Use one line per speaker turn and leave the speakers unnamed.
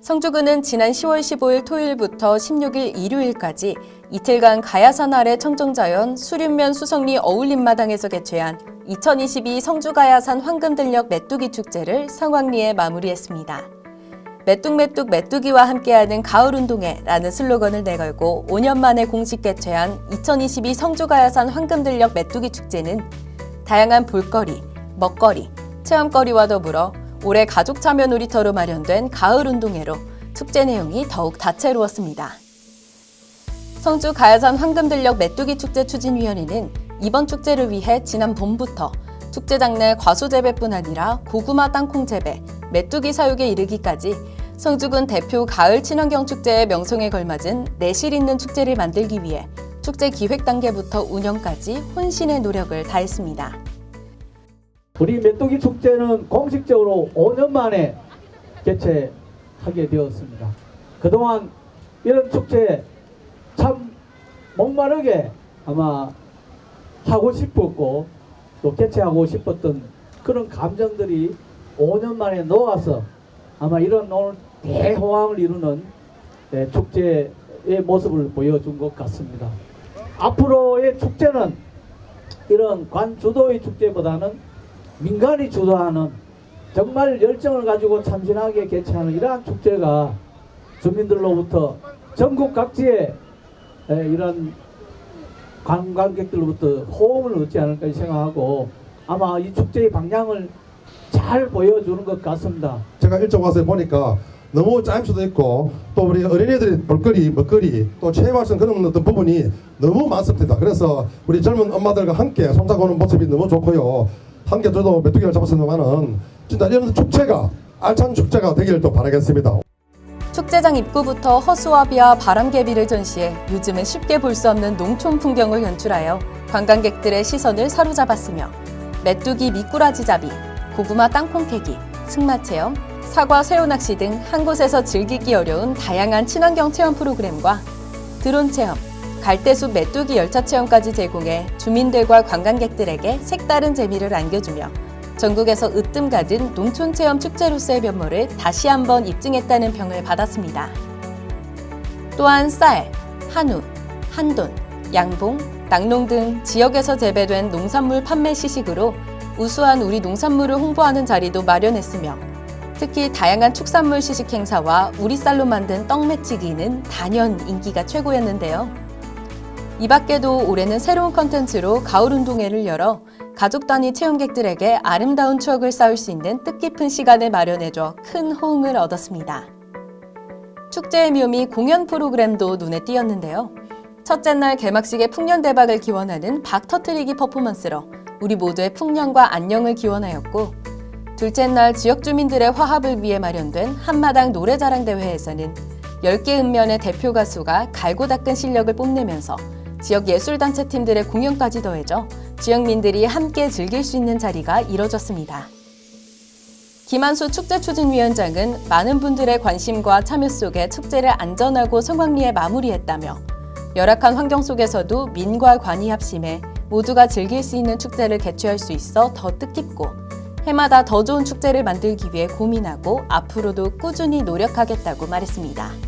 성주군은 지난 10월 15일 토요일부터 16일 일요일까지 이틀간 가야산 아래 청정자연 수륜면 수성리 어울림마당에서 개최한 2022 성주가야산 황금들녘 메뚜기 축제를 성황리에 마무리했습니다. 메뚝메뚝 메뚜기와 함께하는 가을 운동회라는 슬로건을 내걸고 5년 만에 공식 개최한 2022 성주가야산 황금들녘 메뚜기 축제는 다양한 볼거리, 먹거리, 체험거리와 더불어 올해 가족 참여 놀이터로 마련된 가을 운동회로 축제 내용이 더욱 다채로웠습니다. 성주 가야산 황금들녘 메뚜기 축제 추진위원회는 이번 축제를 위해 지난 봄부터 축제장 내 과수 재배뿐 아니라 고구마 땅콩 재배, 메뚜기 사육에 이르기까지 성주군 대표 가을 친환경 축제의 명성에 걸맞은 내실 있는 축제를 만들기 위해 축제 기획 단계부터 운영까지 혼신의 노력을 다했습니다.
우리 메뚜기 축제는 공식적으로 5년 만에 개최하게 되었습니다. 그동안 이런 축제 참 목마르게 아마 하고 싶었고 또 개최하고 싶었던 그런 감정들이 5년 만에 놓아서 아마 이런 오늘 대호황을 이루는 네, 축제의 모습을 보여준 것 같습니다. 앞으로의 축제는 이런 관주도의 축제보다는 민간이 주도하는 정말 열정을 가지고 참신하게 개최하는 이러한 축제가 주민들로부터 전국 각지에 에, 이런 관광객들로부터 호응을 얻지 않을까 생각하고 아마 이 축제의 방향을 잘 보여주는 것 같습니다.
제가 일찍 와서 보니까 너무 짜임 수도 있고 또 우리 어린이들이 볼거리, 먹거리 또 체험할 수 있는 그런 어떤 부분이 너무 많습니다. 그래서 우리 젊은 엄마들과 함께 손잡고 오는 모습이 너무 좋고요. 함께 저도 메뚜기를 잡았습니다만은 진짜 이런 축제가 알찬 축제가 되기를 또 바라겠습니다.
축제장 입구부터 허수아비와 바람개비를 전시해 요즘은 쉽게 볼 수 없는 농촌 풍경을 연출하여 관광객들의 시선을 사로잡았으며 메뚜기 미꾸라지 잡이, 고구마 땅콩 캐기, 승마 체험, 사과 새우 낚시 등 한 곳에서 즐기기 어려운 다양한 친환경 체험 프로그램과 드론 체험, 갈대숲 메뚜기 열차 체험까지 제공해 주민들과 관광객들에게 색다른 재미를 안겨주며 전국에서 으뜸 가든 농촌 체험 축제로서의 면모를 다시 한번 입증했다는 평을 받았습니다. 또한 쌀, 한우, 한돈, 양봉, 낙농 등 지역에서 재배된 농산물 판매 시식으로 우수한 우리 농산물을 홍보하는 자리도 마련했으며 특히 다양한 축산물 시식 행사와 우리 쌀로 만든 떡 매치기는 단연 인기가 최고였는데요. 이 밖에도 올해는 새로운 컨텐츠로 가을 운동회를 열어 가족 단위 체험객들에게 아름다운 추억을 쌓을 수 있는 뜻깊은 시간을 마련해줘 큰 호응을 얻었습니다. 축제의 묘미 공연 프로그램도 눈에 띄었는데요. 첫째 날 개막식의 풍년 대박을 기원하는 박 터트리기 퍼포먼스로 우리 모두의 풍년과 안녕을 기원하였고 둘째 날 지역 주민들의 화합을 위해 마련된 한마당 노래자랑 대회에서는 10개 읍면의 대표 가수가 갈고 닦은 실력을 뽐내면서 지역 예술단체 팀들의 공연까지 더해져 지역민들이 함께 즐길 수 있는 자리가 이뤄졌습니다. 김한수 축제추진위원장은 많은 분들의 관심과 참여 속에 축제를 안전하고 성황리에 마무리했다며 열악한 환경 속에서도 민과 관이 합심해 모두가 즐길 수 있는 축제를 개최할 수 있어 더 뜻깊고 해마다 더 좋은 축제를 만들기 위해 고민하고 앞으로도 꾸준히 노력하겠다고 말했습니다.